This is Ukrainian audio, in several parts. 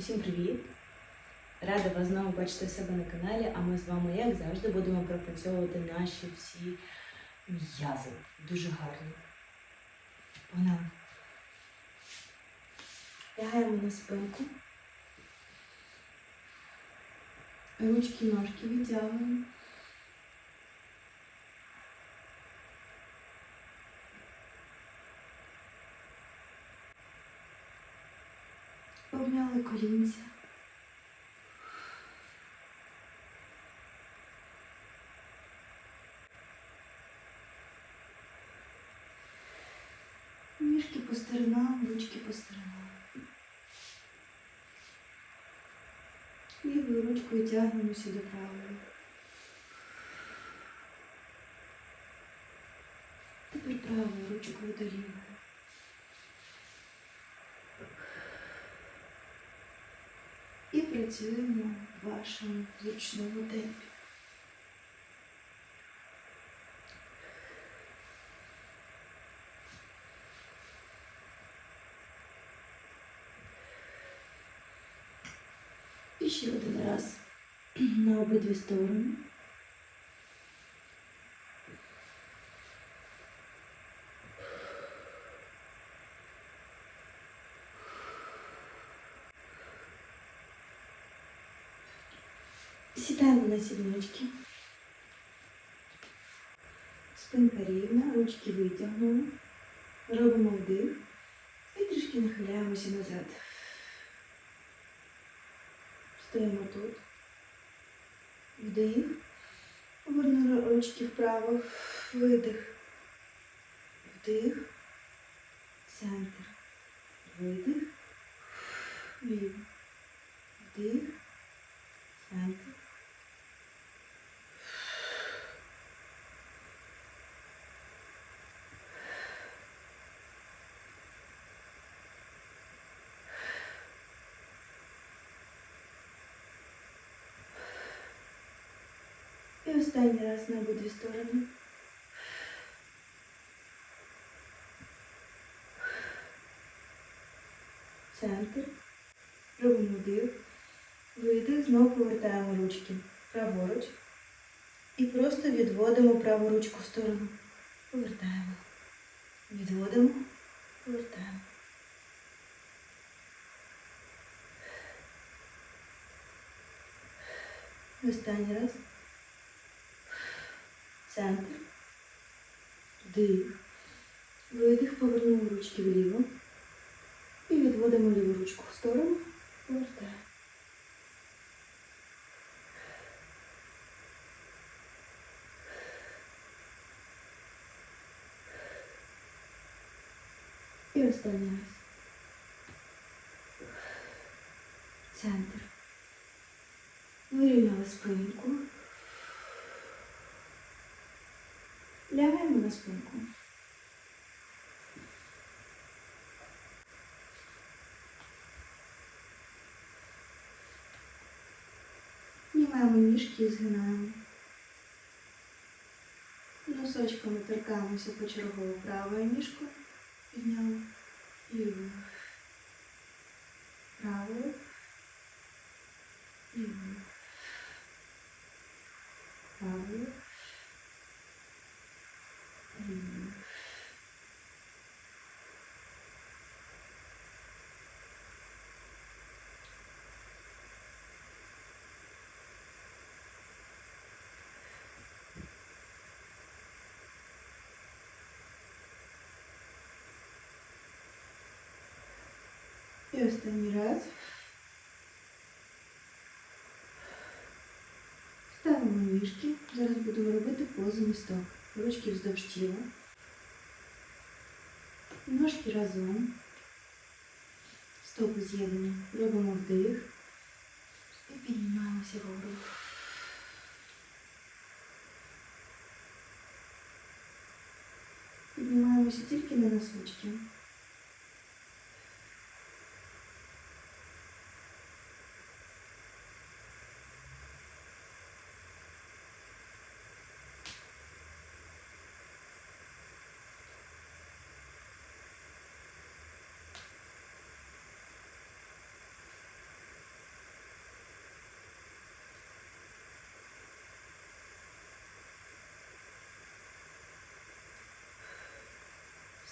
Усім привіт! Рада вас знову бачити в себе на каналі, а ми з вами, як завжди, будемо пропрацьовувати наші всі м'язи. Дуже гарні. Погнали. Лягаємо на спинку. Ручки, ножки відтягуємо. Обняли колінця. Ніжки по сторонам, ручки по сторонам. Лівою ручкою тягнемося до правої. Тепер правою ручкою до лівої. І працюємо в вашому зручному темпі. І ще один раз на обидві сторони. Сідаємо на сіднички. Спинка рівна, ручки витягнули. Робимо вдих і трішки нахиляємося назад. Стоїмо тут. Вдих. Повернули ручки вправо. Видих. Вдих. Центр. Видих. Ліво. Вдих. Центр. Останній раз на обидві сторони. Центр. Робимо вдих. Видих. Знову повертаємо ручки праворуч. І просто відводимо праву ручку в сторону. Повертаємо. Відводимо. Повертаємо. Останній раз. Центр. Вдих. Видих, повернуємо ручки вліво. І відводимо ліву ручку в сторону. Повертаємо. І останній раз. Центр. Вирівняли спинку. Спинку. Знімаємо ніжки і згинаємо. Носочками торкаємося почергово правою ніжкою. Підняли. Лівою. Правою. Лівою. І останній раз. Ставимо ніжки. Зараз будемо робити позу місток. Ручки вздовж тіла. Ножки разом. Стопи з'єднані. Робимо вдих. І піднімаємося вгору. Піднімаємося тільки на носочки.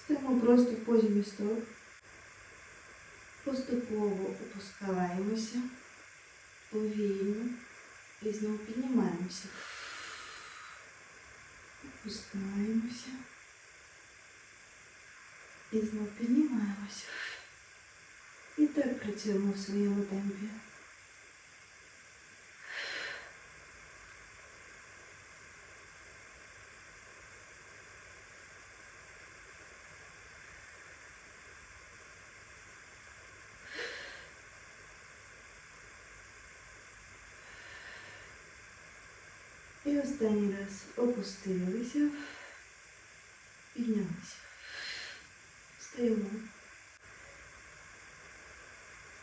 Робимо просто в позі місток. Поступово опускаємося, повільно і знову піднімаємося. Опускаємося. І знову піднімаємося. І так працюємо в своєму темпі. Останній раз опустилися, піднялися. Стаємо.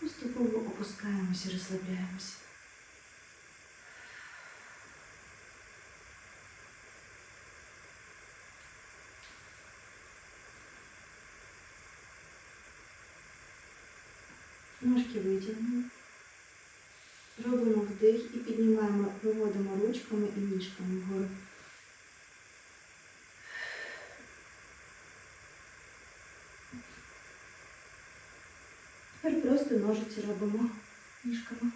Поступово опускаємося, розслабляємося. Ножки витягнемо. Вдих і піднімаємо, виводимо ручками і ніжками вгору. Тепер просто ножиці робимо ніжками.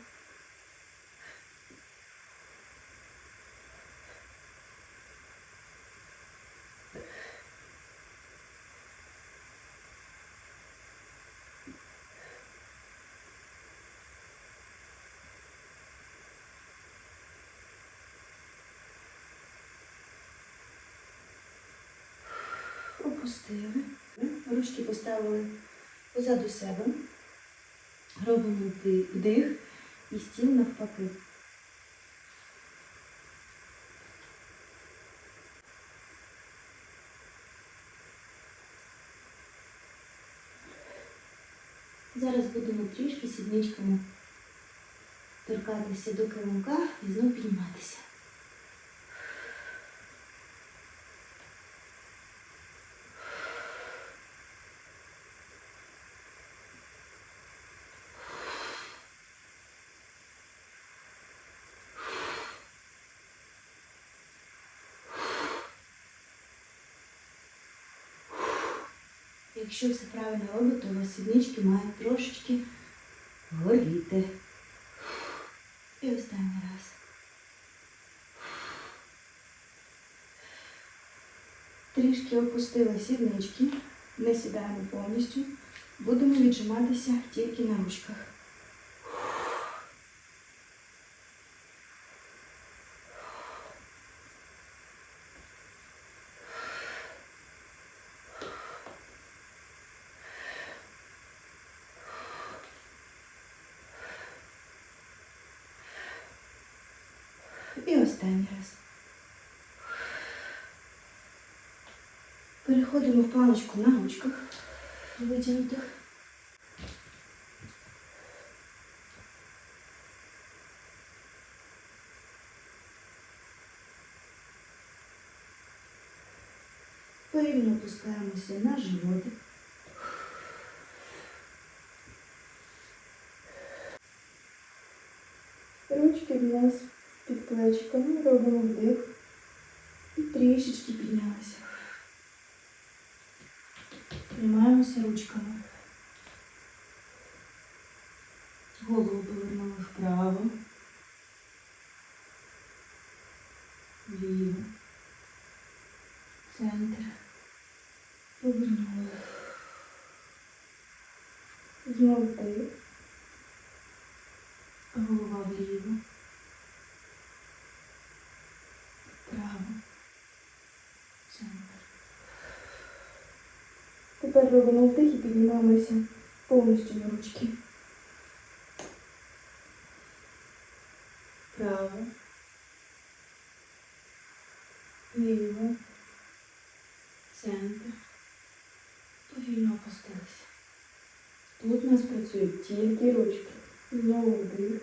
Опустили. Ручки поставили позаду себе. Робимо вди- вдих і стіл навпаки. Зараз будемо трішки сідничками торкатися до килимка і знову підніматися. Якщо все правильно робить, то у вас сіднички мають трошечки горіти. І останній раз. Трішки опустили сіднички, не сідаємо повністю. Будемо віджиматися тільки на ручках. останній раз. Переходимо в планочку на ручках витягнутих. Повільно опускаємося на животик. Ручки в нас під Плечиками, робимо вдих і трішечки піднялися. Тримаємося ручками. Голову повернули вправо. Вліво. Центр. Повернули. Знову вдих. Голова вліво. Тепер робимо вдих і піднімаємося повністю на ручки. Право. Ліво. Центр. Повільно опустилися. Тут у нас працюють тільки ручки. Знову вдих.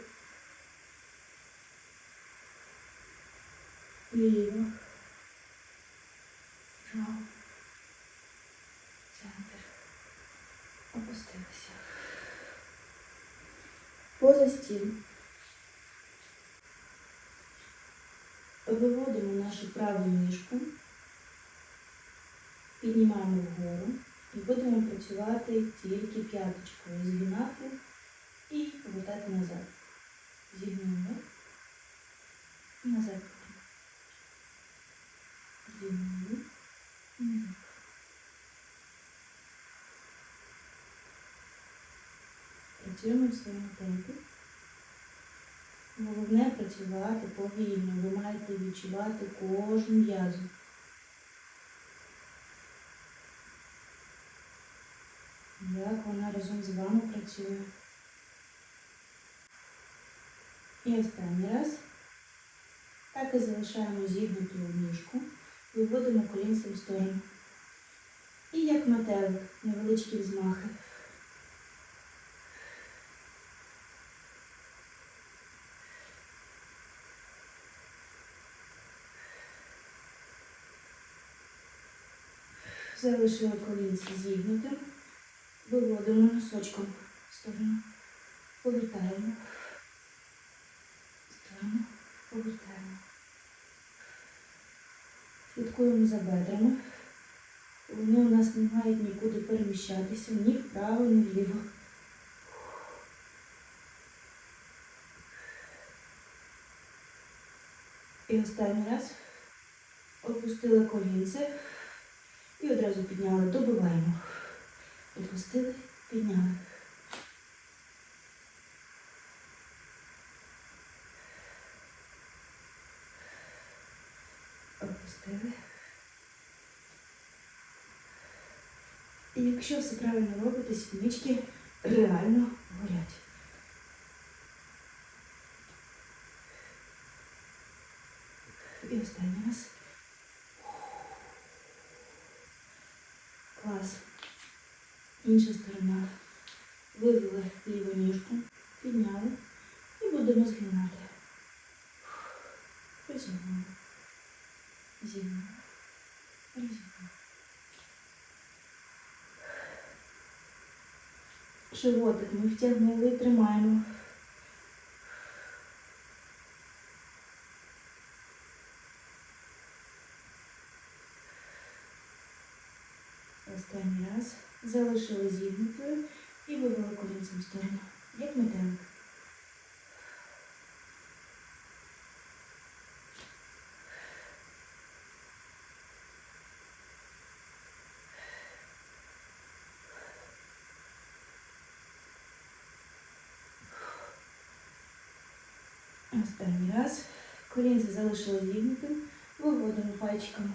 Ліво. Поза стіл. Виводимо нашу праву ніжку. Піднімаємо вгору. І будемо працювати тільки п'яточкою. Згинати і повертати назад. Зігнули. І назад. Зігнули. І назад. Працюємо в своєму темпі. Головне працювати повільно. Ви маєте відчувати кожну м'язу. Як вона разом з вами працює. І останній раз. Так і залишаємо зігнуту ніжку. Виводимо колінцем в сторону. І як метелик, невеличкі взмахи. Залишили колінці зігнутим. Виводимо носочком в сторону. Повертаємо. В сторону. Повертаємо. Слідкуємо за бедрами. Вони у нас не мають нікуди переміщатися ні вправо, ні вліво. І останній раз опустили колінце і одразу підняли, добиваємо. Опустили, підняли. Опустили. І якщо все правильно робите, сіднички реально горять. І останній раз. Клас. Інша сторона. Вивели ліву ніжку, підняли і будемо згинати. Розігнули. Зігнули. Розігнули. Животик ми втягнули і тримаємо. Останній раз залишили зігнутою і вивели колінцем в сторону, як метелик. Останній раз. Колінце залишили зігнутим, виводимо пальчиками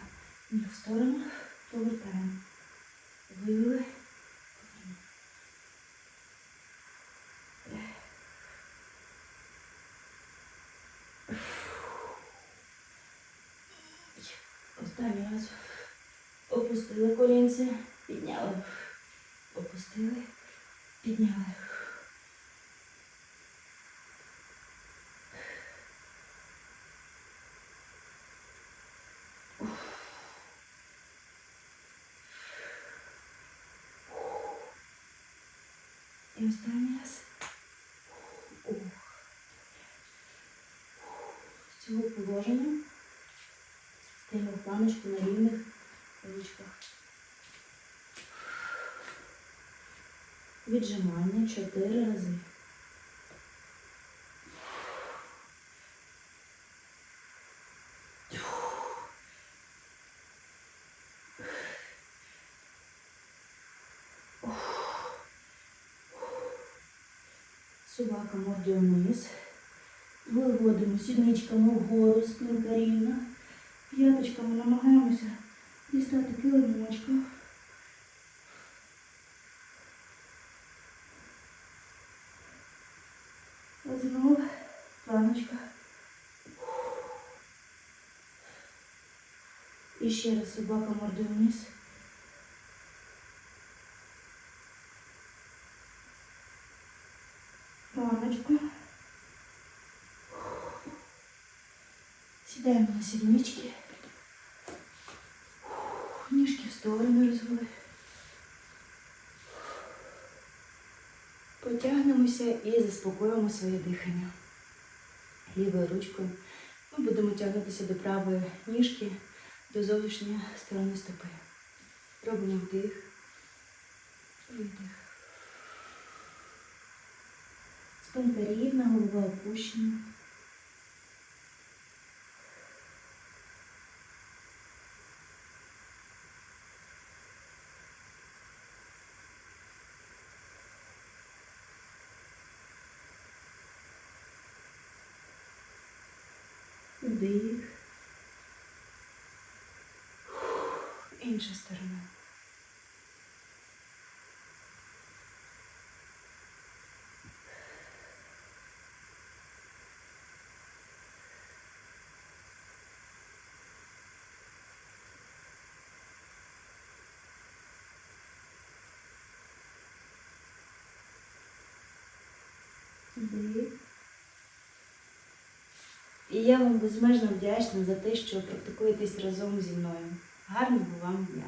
ніг в сторону, повертаємо. Вивели. Останній раз. Опустили колінце, підняли. Опустили, підняли. І останній раз. З цього положення стаємо планочку на рівних ручках. Віджимання чотири рази. Собака мордою вниз. Виводимо сідничками вгору, спинка рівна. П'яточками намагаємося дістати килимочка. Знову планочка. І ще раз собака мордою вниз. Планочку. Сідаємо на сіднички. Сторону розвели. Потягнемося і заспокоїмо своє дихання. Лівою ручкою ми будемо тягнутися до правої ніжки, до зовнішньої сторони стопи. Робимо вдих Видих. Спинка рівна, голова опущена. Вдих. Інша сторона. І я вам безмежно вдячна за те, що практикуєтесь разом зі мною. Гарного вам дня!